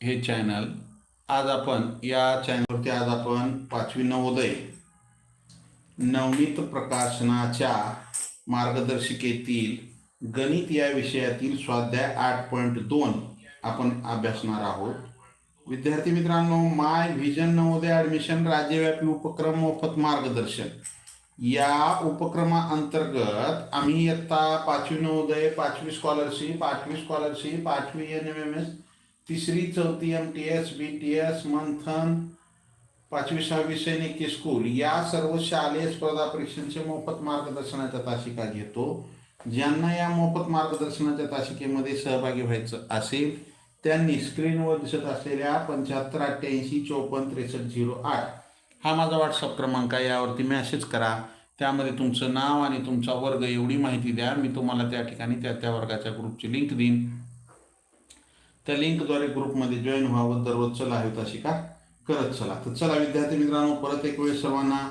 हे चॅनल आज आपण या चॅनलवरती आज आपण पाचवी नवोदय नवनीत प्रकाशनाच्या मार्गदर्शिकेतील गणित या विषयातील स्वाध्याय आठ पॉईंट दोन आपण अभ्यासणार आहोत. विद्यार्थी मित्रांनो माय व्हिजन नवोदय ॲडमिशन राज्यव्यापी उपक्रम मोफत मार्गदर्शन. या उपक्रमाअंतर्गत आम्ही इयत्ता पाचवी नवोदय पाचवी स्कॉलरशिप आठवी स्कॉलरशिप आठवी एन एम एम एस तिसरी चौथी M T S B T S Manthan पाचवी सहावी सैनिक स्कूल या सर्व शालेय स्पर्धा परीक्षांचे मोफत मार्गदर्शनाच्या तासिका घेतो. ज्यांना या मोफत मार्गदर्शनाच्या तासिकेमध्ये सहभागी व्हायचं असेल त्यांनी स्क्रीनवर दिसत असलेल्या पंच्याहत्तर अठ्ठ्याऐंशी चोपन्न त्रेसष्ट झिरो आठ हा माझा व्हॉट्सअप क्रमांक आहे. यावरती मॅसेज करा. त्यामध्ये तुमचं नाव आणि तुमचा वर्ग एवढी माहिती द्या. मी तुम्हाला त्या ठिकाणी त्या त्या वर्गाच्या ग्रुपची लिंक देईन. त्या लिंकद्वारे ग्रुपमध्ये जॉईन व्हावं दररोज चला हवी तशी का? करत चला. तर चला विद्यार्थी मित्रांनो परत एक वेळ सर्वांना.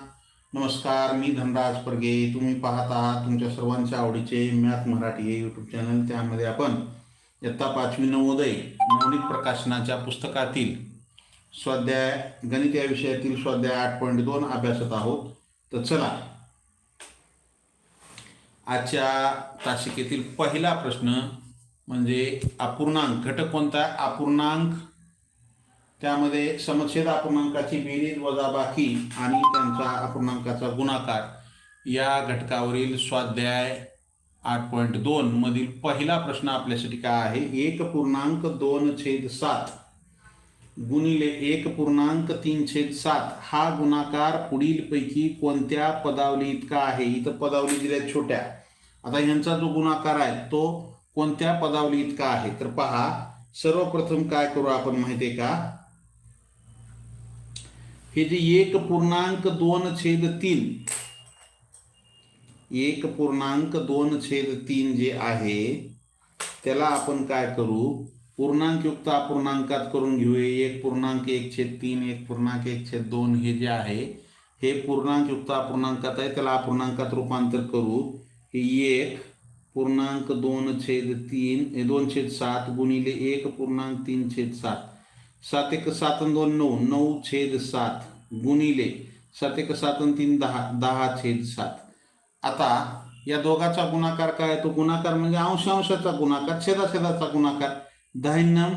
नमस्कार मी धनराज परगे. तुम्ही पाहत आहात तुमच्या सर्वांच्या आवडीचे मॅथ मराठी हे यूट्यूब चॅनल त्यामध्ये आपण इयत्ता पाचवी नवोदय नवनीत प्रकाशनाच्या पुस्तकातील स्वाध्याय गणित या विषयातील स्वाध्याय आठ पॉईंट दोन अभ्यासत आहोत. तर चला. आजच्या तासिकेतील पहिला प्रश्न म्हणजे अपूर्णांक घटक कोणता? अपूर्णांक. त्यामध्ये समच्छेद अपूर्णांकाची बेरीज वजाबाकी आणि त्यांचा अपूर्णांकाचा गुणाकार. या घटकावरील स्वाध्याय आठ पॉईंट दोन मधील पहिला प्रश्न आपल्यासाठी काय आहे? एक पूर्णांक दोन छेद सात गुणिले एक पूर्णांक तीन छेद सात. हा गुणाकार पुढीलपैकी कोणत्या पदावली इतका आहे? इथं पदावली दिल्या छोट्या. आता ह्यांचा जो गुणाकार आहे तो कोणत्या पदावली इतका आहे? तर पहा सर्वप्रथम काय करू आपण माहितीये का? हे जे एक पूर्णांक दोन छेद तीन एक पूर्णांक दोन छेद तीन जे आहे त्याला आपण काय करू? पूर्णांक युक्त अपूर्णांकात करून घेऊया. एक पूर्णांक एक छेद तीन एक पूर्णांक एक छेद दोन हे जे आहे हे पूर्णांक युक्त अपूर्णांकात आहे. त्याला अपूर्णांकात रूपांतर करू. हे एक पूर्णांक दोन छेद तीन दोन छेद सात गुणिले एक पूर्णांक तीन छेद सात. सात एक सात दोन नऊ नऊ छेद सात गुणिले सात एक सात तीन दहा दहा छेद सात. आता या दोघाचा गुणाकार काय? तो गुणाकार म्हणजे अंशांशाचा गुणाकार छेदाछेदाचा गुणाकार. दहाण्णव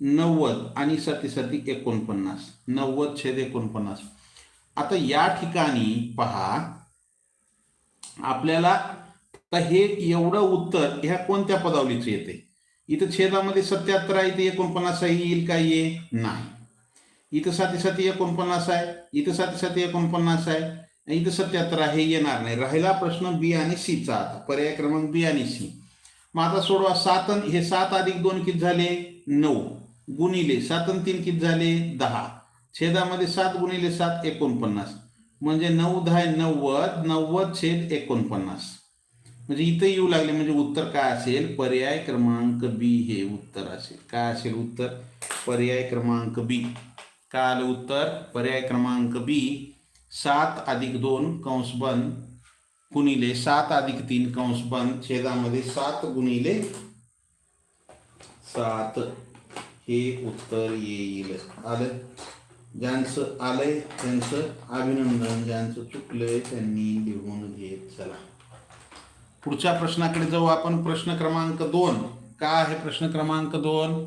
नव्वद आणि साती साती एकोणपन्नास. नव्वद छेद एकोणपन्नास. आता या ठिकाणी पहा आपल्याला तर हे एवढं उत्तर ह्या कोणत्या पदावलीचं येते? इथं छेदामध्ये सत्याहत्तर आहे इथे एकोणपन्नास आहे येईल का ये नाही. इथं साती साती एकोणपन्नास आहे इथं साती साती एकोणपन्नास आहे इथं सत्याहत्तर आहे येणार नाही. राहिला प्रश्न बी आणि सीचा आता. पर्याय क्रमांक बी आणि सी. मग आता सोडवा सात हे सात अधिक दोन किती झाले? नऊ. गुणिले सात तीन किती झाले? दहा. छेदामध्ये सात गुणिले सात एकोणपन्नास. म्हणजे नऊ दहा नव्वद नव्वद छेद एकोणपन्नास. म्हणजे इथं येऊ लागले म्हणजे उत्तर काय असेल? पर्याय क्रमांक बी हे उत्तर असेल. काय असेल उत्तर? पर्याय क्रमांक बी काय आलं उत्तर? पर्याय क्रमांक बी सात अधिक दोन कंस बंद गुणिले सात अधिक तीन कंस बंद छेदामध्ये सात गुणिले सात. हे उत्तर येईल. आलं? ज्यांचं आलंय त्यांचं अभिनंदन ज्यांचं चुकलंय त्यांनी लिहून घेत चला. पुढच्या प्रश्नाकडे जाऊ आपण. प्रश्न क्रमांक दोन. का आहे प्रश्न क्रमांक दोन?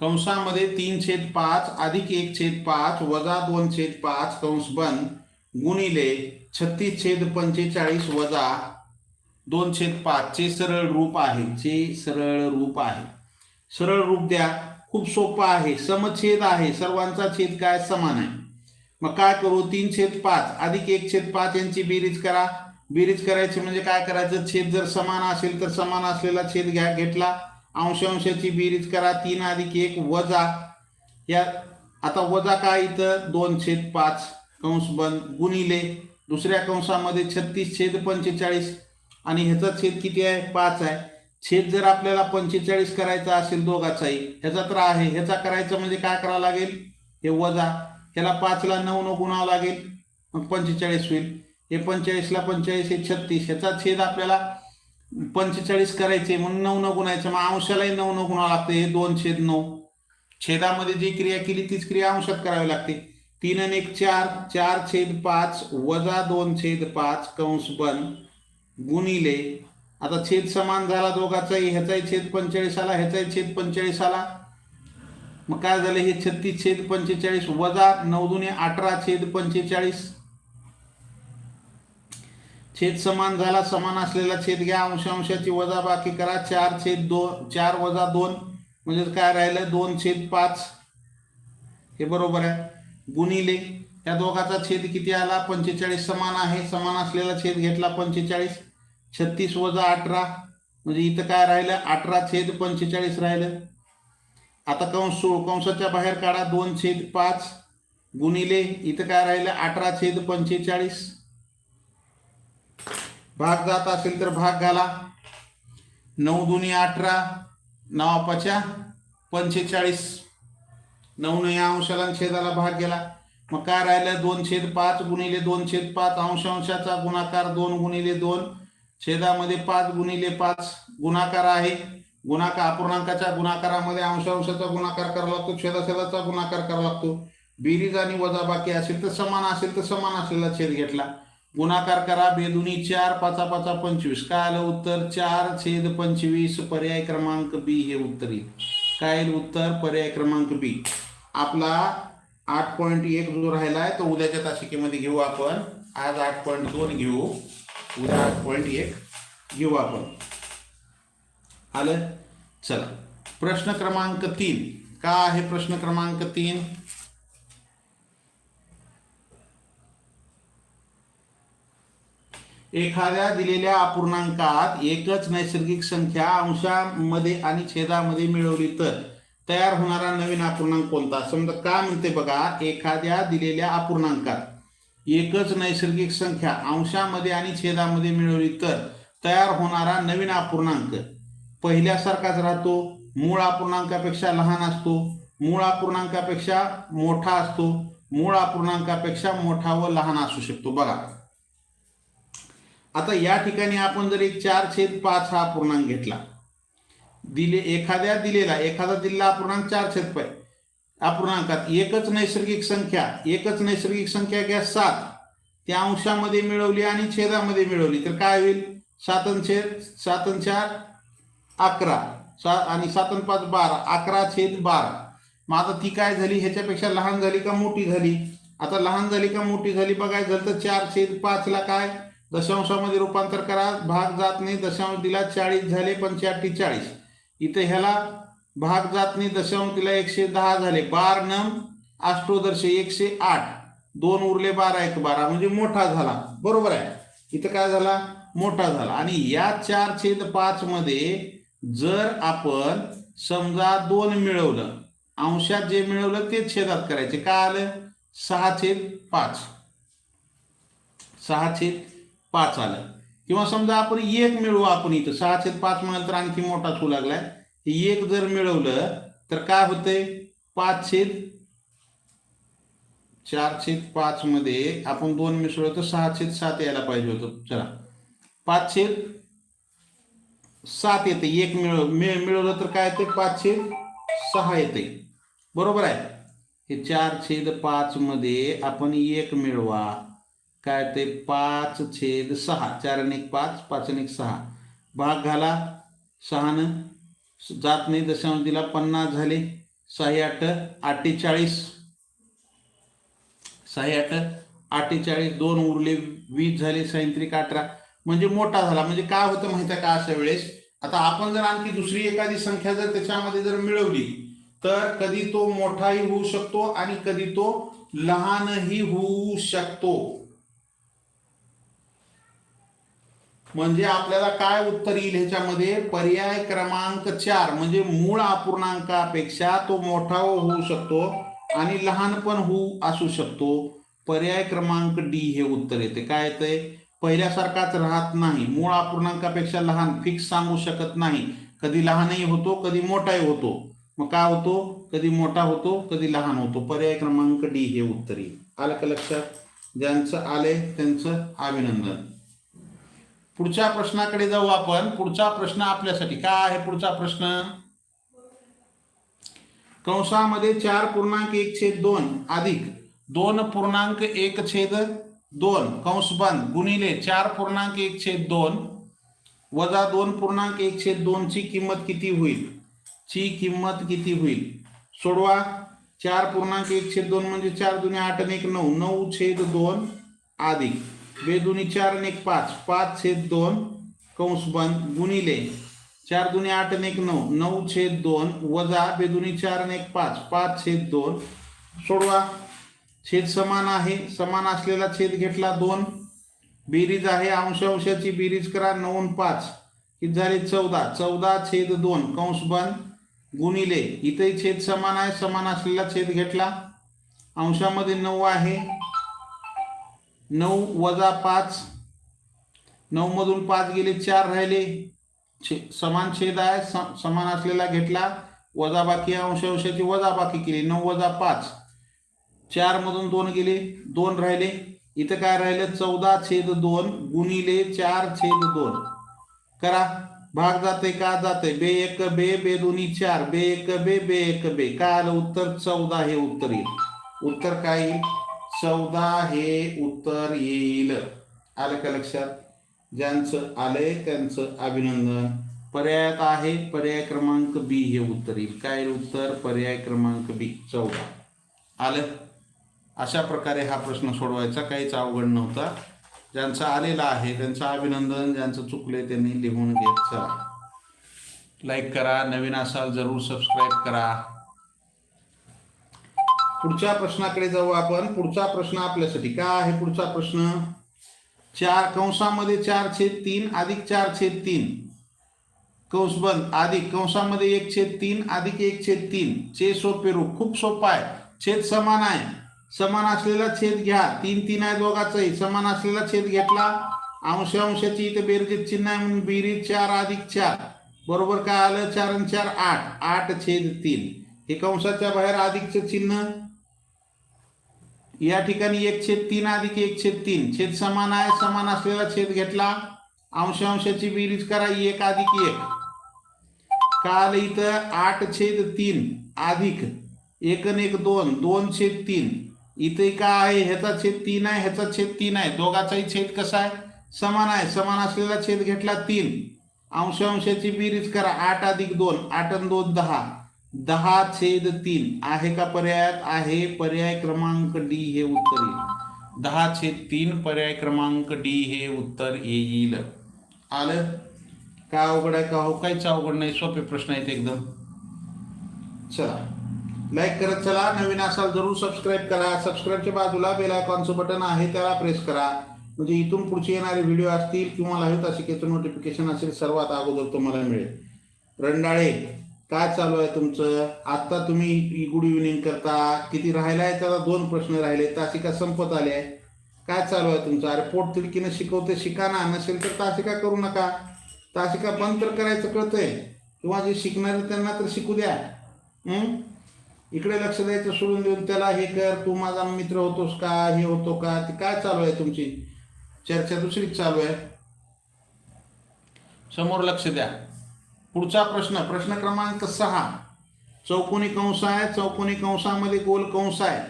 कंसामध्ये तीन छेद पाच अधिक एक छेद पाच वजा दोन छेद पाच कंस बंद गुणिले छत्तीस छेद पंचेचाळीस वजा दोन छेद पाच चे सरळ रूप आहे. चे सरळ रूप आहे. सरळ रूप द्या. खूप सोपं आहे. समछेद आहे. सर्वांचा छेद काय? समान आहे. मग काय करू? तीन छेद पाच. अधिक एक छेद पाच यांची बेरीज करा. बेरीज करायची म्हणजे काय करायचं? छेद जर समान असेल तर समान असलेला छेद घ्या घेतला. अंश अंशाची बेरीज करा. तीन अधिक एक वजा. या आता वजा काय इथं? दोन छेद पाच. कंस बंद गुणिले. दुसऱ्या कंसामध्ये छत्तीस छेद पंचेचाळीस. आणि ह्याचा छेद किती आहे? पाच आहे. छेद जर आपल्याला पंचेचाळीस करायचा असेल दोघाचाही ह्याचा तर आहे. ह्याचा करायचं म्हणजे काय करावं लागेल? हे वजा. ह्याला पाचला नऊ नऊ गुणावं लागेल. मग पंचेचाळीस होईल. हे पंचेचाळीसला पंचेचाळीस हे छत्तीस. ह्याचा छेद आपल्याला पंचेचाळीस करायचे. मग नऊ न गुणायचं. मग अंशालाही नऊ नऊ गुणावं लागते. हे दोन छेद नऊ. छेदामध्ये जी क्रिया केली तीच क्रिया अंशात करावी लागते. तीन आणि एक चार. चार छेद पाच. वजा दोन छेद पाच. कंस बन. गुणिले आता छेद समान झाला दोघाचाही ह्याचाही छेद पंचेचाळीस आला ह्याचाही छेद पंचेचाळीस आला मग काय झालं हे छत्तीस छेद पंचेचाळीस वजा नऊ दुने अठरा छेद पंचेचाळीस. छेद समान झाला समान असलेला छेद घ्या अंश अंशाची वजा बाकी करा चार छेद दोन चार वजा दोन म्हणजे काय राहिलं दोन छेद पाच. हे बरोबर आहे. गुणिले या दोघाचा छेद किती आला पंचेचाळीस समान आहे समान असलेला छेद घेतला पंचेचाळीस. छत्तीस वजा अठरा म्हणजे इथं काय राहिलं? अठरा छेद पंचेचाळीस राहिलं. आता कंस कंसाच्या बाहेर काढा दोन छेद पाच गुणिले इथं काय राहिलं? अठरा छेद पंचेचाळीस. भाग जात असेल तर भाग घाला. नऊ दुनी अठरा नवापाच्या पंचेचाळीस. नऊ या अंशाला छेदाला भाग गेला. मग काय राहिलं? दोन छेद पाच गुणिले दोन छेद पाच अंश अंशाचा गुणाकार दोन गुणिले दोन. छेदामध्ये पाच गुणिले पाच गुणाकार आहे. गुणाकार अपूर्णांकाच्या गुणाकारामध्ये अंश अंशाचा गुणाकार करावा लागतो छेदाछेदाचा गुणाकार करावा लागतो. बेरीज आणि वजाबाकी असेल तर समान असेल तर समान असलेला छेद घेतला. गुणाकार करा बेदुनी चार पाचा पाचा पंचवीस. काय आलं उत्तर? चार छेद पंचवीस पर्याय क्रमांक बी हे उत्तर येईल. काय उत्तर? पर्याय क्रमांक बी. आपला आठ पॉईंट एक जो राहिला आहे तो उद्याच्या तासिकेमध्ये घेऊ आपण. आज आठ पॉईंट दोन घेऊ. उदाहरण पॉईंट एक घेऊ आपण आलं? चला. प्रश्न क्रमांक तीन. का आहे प्रश्न क्रमांक तीन? एखाद्या दिलेल्या अपूर्णांकात एकच नैसर्गिक संख्या अंशामध्ये आणि छेदामध्ये मिळवली तर तयार होणारा नवीन अपूर्णांक कोणता? समजा का म्हणते बघा एखाद्या दिलेल्या अपूर्णांकात. एकच नैसर्गिक संख्या अंशामध्ये आणि छेदामध्ये मिळवली तर तयार होणारा नवीन अपूर्णांक. पहिल्यासारखाच राहतो मूळ अपूर्णांकापेक्षा लहान असतो मूळ अपूर्णांकापेक्षा मोठा असतो मूळ अपूर्णांकापेक्षा मोठा व लहान असू शकतो. बघा. आता या ठिकाणी आपण जर एक चार छेद पाच हा अपूर्णांक घेतला. दिले एखाद्या दिलेला एखादा दिलेला अपूर्णांक चार छेद पाय. अपूर्णांकात. एकच नैसर्गिक संख्या एकच नैसर्गिक संख्या घ्या सात. त्या अंशामध्ये मिळवली आणि छेदामध्ये मिळवली. तर काय होईल? सातन छेद सातन चार अकरा. सा आणि सातन पाच बारा. अकरा छेद बारा. मग आता ती काय झाली? ह्याच्यापेक्षा लहान झाली का मोठी झाली? आता लहान झाली का मोठी झाली बघाय झालं तर चार छेद पाचला काय? दशांशामध्ये रूपांतर करा. भाग जात नाही. दशांश दिला चाळीस झाले पंच्याहत्ती चाळीस. इथे ह्याला भाग जात नाही दशांश एकशे दहा झाले. बार नम अष्टोदर्श एकशे आठ. दोन उरले बारा एक बारा. म्हणजे मोठा झाला. बरोबर आहे. इथं काय झाला? मोठा झाला. आणि या चार छेद पाच मध्ये जर आपण समजा दोन मिळवलं अंशात जे मिळवलं ते छेदात करायचे. काय आलं? सहा छेद पाच. सहा छेद पाच आलं. किंवा समजा आपण एक मिळवू आपण इथं. सहा छेद पाच म्हणाल तर आणखी मोठा होऊ लागलाय. एक जर मिळवलं तर काय होतंय? पाच छेद चार छेद पाच मध्ये आपण दोन मिसळलं तर सहा छेद सात यायला पाहिजे होतं. चला. पाच छेद सात येते. एक मिळव मिळ मिळवलं तर काय येते पाच छेद सहा येते बरोबर आहे? हे चार छेद पाच मध्ये आपण एक मिळवा. काय ते पाच छेद सहा. चार आणि एक पाच पाच आणि एक सहा. भाग घाला. सहानं जात नाही दशांश दिला पन्नास झाले. सहा आठ अठ्ठेचाळीस. सहा आठ अठ्ठेचाळीस दोन उरले वीस झाले सायंत्रिक अठरा. म्हणजे मोठा झाला. म्हणजे काय होतं माहिती आहे का अशा वेळेस? आता आपण जर आणखी दुसरी एखादी संख्या जर त्याच्यामध्ये जर मिळवली तर कधी तो मोठाही होऊ शकतो आणि कधी तो लहानही होऊ शकतो. म्हणजे आपल्याला काय उत्तर येईल ह्याच्यामध्ये? पर्याय क्रमांक चार म्हणजे मूळ अपूर्णांकापेक्षा तो मोठा होऊ शकतो आणि लहान पण होऊ असू शकतो. पर्याय क्रमांक डी हे उत्तर येते. काय येतंय? पहिल्यासारखाच राहत नाही. मूळ अपूर्णांकापेक्षा लहान फिक्स सांगू शकत नाही. कधी लहानही होतो कधी मोठाही होतो. मग काय होतो? कधी मोठा होतो कधी लहान होतो. पर्याय क्रमांक डी हे उत्तर येईल. आलं का लक्षात? ज्यांचं आले त्यांचं अभिनंदन. पुढच्या प्रश्नाकडे जाऊ आपण. पुढचा प्रश्न आपल्यासाठी. काय आहे पुढचा प्रश्न? कंसामध्ये चार पूर्णांक एक छेद दोन. अधिक दोन पूर्णांक एक छेद दोन. कंस बंद. गुणिले चार पूर्णांक एक छेद दोन. वजा दोन पूर्णांक एक छेद दोनची किंमत किती होईल? ची किंमत किती होईल? सोडवा. चार पूर्णांक एक छेद दोन म्हणजे चार दुने आठ आणि एक नऊ. नऊ छेद दोन. अधिक. बेदुनी चार आणि एक पाच. पाच छेद दोन कंस बंद गुणिले. चार दुने आठ आणि एक नऊ. नऊ छेद दोन वजा बेदुनी चार आणि एक पाच. पाच छेद दोन. सोडवा. छेद समान आहे. समान असलेला छेद घेतला दोन. बेरीज आहे. अंश अंशाची बेरीज करा. नऊ पाच. किती झाले? चौदा. चौदा छेद दोन. कंस बंद गुणिले. इथेही छेद समान आहे. समान असलेला छेद घेतला. अंशामध्ये नऊ आहे. नऊ वजा पाच. नऊमधून पाच गेले चार राहिले. छे समान छेद आहे स- समान असलेला घेतला. वजा बाकी अंश अंशाची वजा बाकी केली नऊ वजा पाच. चारमधून दोन गेले दोन राहिले. इथं काय राहिलं? चौदा छेद दोन गुणिले चार छेद दोन. करा. भाग जाते का जाते बे एक बे बे दोन्ही चार. बे एक बे बे एक बे. काय आलं उत्तर? चौदा हे उत्तर येईल. उत्तर काय येईल? चौदा हे उत्तर येईल. आलं का लक्षात? ज्यांचं आलंय त्यांचं अभिनंदन. पर्यायात आहे पर्याय क्रमांक बी हे उत्तर येईल. काय उत्तर? पर्याय क्रमांक बी चौदा. आलं? अशा प्रकारे हा प्रश्न सोडवायचा. काहीच अवघड नव्हता. ज्यांचा आलेला आहे त्यांचं अभिनंदन ज्यांचं चुकले त्यांनी लिहून घेत चला लाईक करा. नवीन असाल जरूर सबस्क्राईब करा. पुढच्या प्रश्नाकडे जाऊ आपण. पुढचा प्रश्न आपल्यासाठी काय आहे पुढचा प्रश्न? चार कंसामध्ये चार छेद तीन अधिक चार छेद तीन. कंस बंद. अधिक कंसामध्ये एक छेद तीन अधिक एक छेद तीन. चे सोपे रूप. खूप सोपा आहे. छेद समान आहे. समान असलेला छेद घ्या. तीन तीन आहे दोघाचाही. समान असलेला छेद घेतला. अंश अंशाची इथे बेरजेत चिन्ह आहे म्हणून बेरीज चार अधिक चार. बरोबर काय आलं? चार आणि चार आठ. आठ छेद तीन. हे कंसाच्या बाहेर अधिकचं चिन्ह. या ठिकाणी एक छेद तीन अधिक एक छेद तीन. छेद समान आहे समान असलेला छेद घेतला. अंश अंशाची बेरीज करा एक अधिक एक. काल इथं आठ छेद तीन अधिक एक एक दोन दोन छेद तीन. इथे काय आहे? ह्याचा छेद तीन आहे ह्याचा छेद तीन आहे. दोघाचाही छेद कसा आहे? समान आहे समान असलेला छेद घेतला तीन. अंश अंशाची बेरीज करा आठ अधिक दोन आठ आणि दोन दहा. दहा छेद तीन आहे का पर्यायात? आहे. पर्याय क्रमांक डी हे उत्तर येईल. दहा छेद तीन पर्याय क्रमांक डी हे उत्तर येईल. आलं? काय अवघड आहे? का हो? काहीच अवघड नाही. सोपे प्रश्न आहेत एकदम. चला. लाईक करत चला. नवीन असाल जरूर सबस्क्राईब करा. सबस्क्राईबच्या बाजूला बेल आयकॉनचं बटन आहे. त्याला प्रेस करा. म्हणजे इथून पुढचे येणारे व्हिडिओ असतील किंवा लाईव्ह तासिकेचं नोटिफिकेशन असेल सर्वात अगोदर तुम्हाला मिळेल. रंडाळे. काय चालू आहे तुमचं? आत्ता तुम्ही गुड इव्हिनिंग करता. किती राहिला आहे त्याला दोन प्रश्न राहिले. तासिका संपत आले आहे? काय चालू आहे तुमचं? अरे पोट तिडकीनं शिकवते. शिका ना. नसेल तर तासिका करू नका. तासिका बंद तर करायचं कळतंय. किंवा जे शिकणारे त्यांना तर शिकू द्या. इकडे लक्ष द्यायचं सोडून देऊन त्याला हे कर. तू माझा मित्र होतोस का? हे होतो का? ते काय चालू आहे तुमची? चर्चा दुसरीच चालू आहे. समोर लक्ष द्या. पुढचा प्रश्न प्रश्न क्रमांक सहा. चौकोनी कंस आहे चौकोनी कंसामध्ये गोल कंस आहे.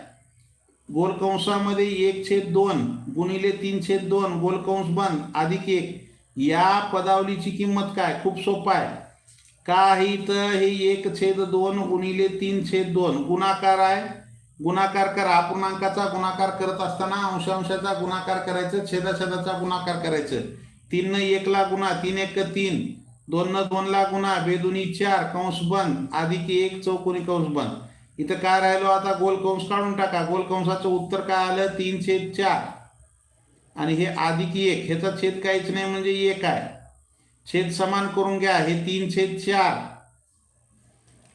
गोल कंसामध्ये एक छेद दोन गुणिले तीन छेद दोन गोल कंस बंद अधिक एक. या पदावलीची किंमत काय? खूप सोपं आहे. काही तर हे एक छेद दोन गुणिले तीन छेद दोन. गुणाकार आहे. गुणाकार करा. अपूर्णांकाचा गुणाकार करत असताना अंशांशाचा गुणाकार करायचं छेदाछेदाचा गुणाकार करायचं. तीन एकला गुणा तीन एक तीन. दोन न दोनला गुणा बेदुनी चार कंस बंद की एक चौकोनी कंस बंद इथं काय राहिलो आता? गोल कंस काढून टाका. गोल कंसाचं उत्तर काय आलं? तीन छेद चार. आणि हे अधिक एक. ह्याचा छेद काहीच नाही म्हणजे एक आहे छेद समान करून घ्या. हे तीन छेद चार.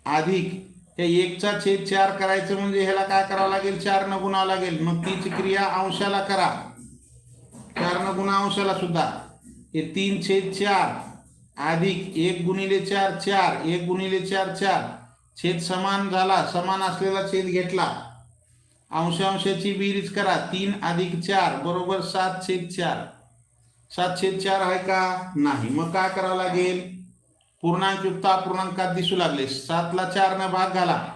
अधिक हे एकचा छेद चार करायचं म्हणजे ह्याला काय करावं लागेल? चार न गुणावं लागेल. मग तीच क्रिया अंशाला करा. चार न गुणा अंशाला सुद्धा. हे तीन छेद चार. अधिक एक गुणिले चार चार एक गुणिले चार चार. छेद समान झाला समान असलेला छेद घेतला. अंशांशाची बेरीज करा. तीन अधिक चार बरोबर सात छेद चार. सात छेद चार आहे का? नाही. मग काय करावं लागेल? पूर्णांक युक्त अपूर्णांकात दिसू लागले. सातला चारनं भाग घाला.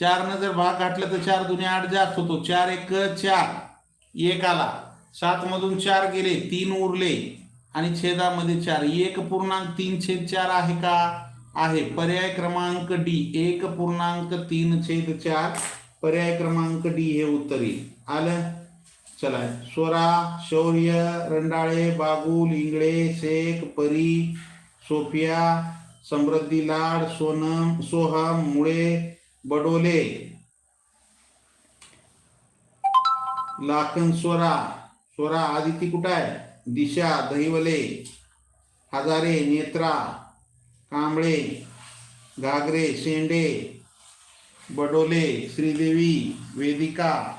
चारनं जर भाग घातला तर चार दुने आठ जास्त होतो. चार एक चार. एक आला. सात मधून चार गेले. तीन उरले. आणि छेदामध्ये चार. एक पूर्णांक तीन छेद चार आहे का? आहे. पर्याय क्रमांक डी. एक पूर्णांक तीन छेद चार. पर्याय क्रमांक डी हे उत्तर. येईल आलं? चला. स्वरा शौर्य रंडाळे बागुल इंगळे शेख परी सोफिया समृद्धी लाड सोनम सोहम मुळे बडोले. लाखन स्वरा. स्वरा आदिती कुठं आहे? दिशा दहिवले हजारे नेत्रा कांबळे घागरे शेंडे बडोले श्रीदेवी वेदिका.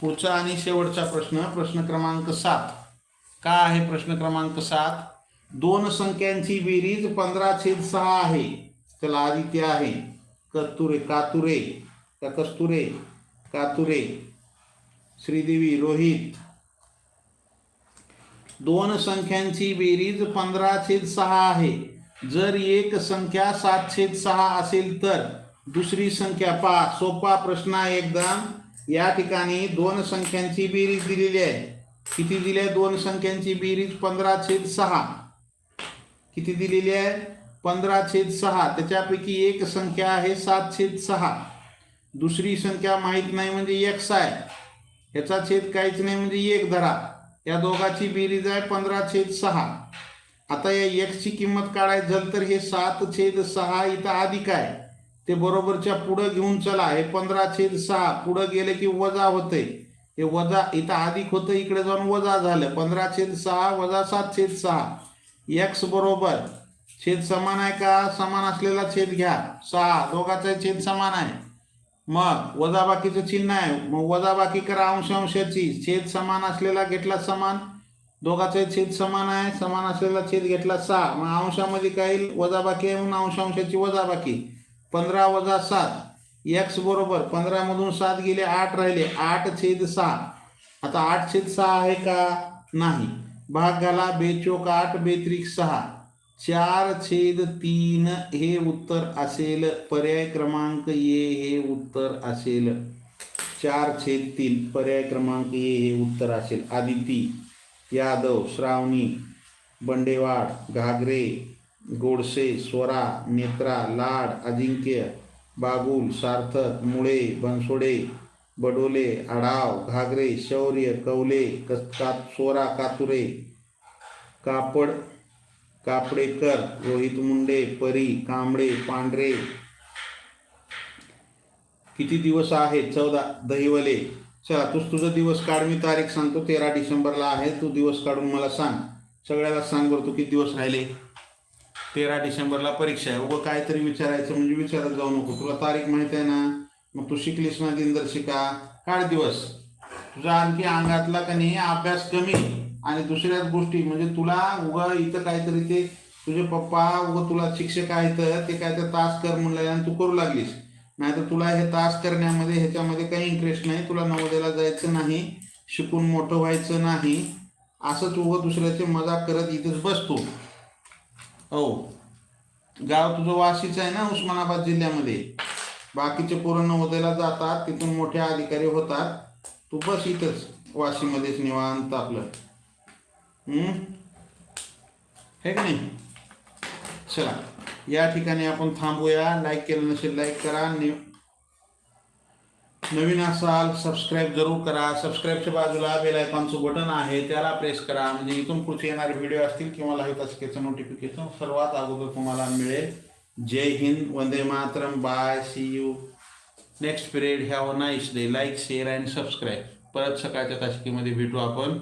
पुढचा आणि शेवटचा प्रश्न प्रश्न क्रमांक सात. का आहे प्रश्न क्रमांक सात? दोन संख्यांची बेरीज पंधरा छेद सहा आहे. त्याला आदित्य आहे. कस्तुरे कातुरे का कस्तुरे कातुरे. श्रीदेवी रोहित. दोन संख्यांची बेरीज पंधरा छेद सहा आहे. जर एक संख्या सात छेद सहा असेल तर दुसरी संख्या पहा. सोपा प्रश्न आहे एकदम या ठिकाणी दोन संख्यांची बेरीज दिलेली आहे. किती दिली आहे दोन संख्यांची बेरीज? पंधरा छेद सहा. किती दिलेली आहे? पंधरा छेद सहा. त्याच्यापैकी एक संख्या आहे सात छेद सहा. दुसरी संख्या माहीत नाही म्हणजे एक्स आहे. ह्याचा छेद काहीच नाही म्हणजे एक धरा. या दोघाची बेरीज आहे पंधरा छेद सहा. आता या एक्सची किंमत काढायची झाली तर हे सात छेद सहा इथं अधिक आहे. ते बरोबरच्या पुढं घेऊन चला. हे पंधरा छेद सहा पुढं गेले की वजा होते हे वजा इथं अधिक होतं इकडे जाऊन वजा झालं. पंधरा छेद सहा वजा सात छेद सहा. एक्स बरोबर. छेद समान आहे का? समान असलेला छेद घ्या. सहा. दोघाचा छेद समान आहे. मग वजाबाकीचं चिन्ह आहे. मग वजाबाकी करा अंश अंशाची. छेद समान असलेला घेतला समान. दोघाचा छेद समान आहे. समान असलेला छेद घेतला सहा. मग अंशामध्ये काय वजाबाकी आहे म्हणून अंश अंशाची वजाबाकी. पंधरा वजा सात. एक्स बरोबर पंधरामधून सात गेले आठ राहिले. आठ छेद सहा. आता आठ छेद सहा आहे का? नाही. भाग घाला. बेचोक आठ बेत्रिक सहा. चार छेद तीन हे उत्तर असेल. पर्याय क्रमांक ए हे उत्तर असेल. चार छेद तीन पर्याय क्रमांक ए हे उत्तर असेल. आदिती यादव श्रावणी बंडेवाड घागरे गोडसे स्वरा नेत्रा लाड अजिंक्य बागुल सार्थक मुळे बनसोडे बडोले आढाव घागरे शौर्य कवले कस्तात सोरा कातुरे कापड कापडेकर रोहित मुंडे परी कांबळे पांढरे. किती दिवस आहेत? चौदा दहिवले. चला तूच तुझा दिवस काढ. मी तारीख सांगतो तेरा डिसेंबरला आहे. तू दिवस काढून मला सांग. सगळ्याला सांग बरं तू किती दिवस राहिले. तेरा डिसेंबरला परीक्षा आहे. उगं काहीतरी विचारायचं म्हणजे विचारत जाऊ नको. तुला तारीख माहिती आहे ना? मग तू शिकलीस ना दिनदर्शिका. काढ दिवस. तुझा आणखी अंगातला का नाही? अभ्यास कमी. आणि दुसऱ्याच गोष्टी म्हणजे तुला उगा इथं काहीतरी ते तुझे पप्पा उगा तुला शिक्षक आहेत ते काय तर तास कर म्हणलं आणि तू करू लागलीस. नाहीतर तुला हे तास करण्यामध्ये ह्याच्यामध्ये काही इंटरेस्ट नाही तुला नवोदयाला जायचं नाही शिकून मोठं व्हायचं नाही असंच उगं दुसऱ्याचे मजाक करत इथेच बसतो. हो. गाव तुझं वाशीच आहे ना उस्मानाबाद जिल्ह्यामध्ये. बाकीचे पोरं नवोदयाला जातात तिथून मोठे अधिकारी होतात. तू बस इथंच वाशीमध्येच निवांत आपलं. हे का नाही? चला या ठिकाणी आपण थांबूया. लाईक केलं नसेल लाईक करा. नवीन असाल सबस्क्राईब जरूर करा. सबस्क्राईबच्या बाजूला बेल आयकॉनचं बटन आहे त्याला प्रेस करा. म्हणजे इथून पुढचे येणारे व्हिडिओ असतील किंवा लाईव्ह तासिकेचं नोटिफिकेशन सर्वात अगोदर तुम्हाला मिळेल. जय हिंद वंदे Mataram. Bye see you next period have a nice day like share and subscribe परत सकाळच्या तासिकेमध्ये भेटू आपण.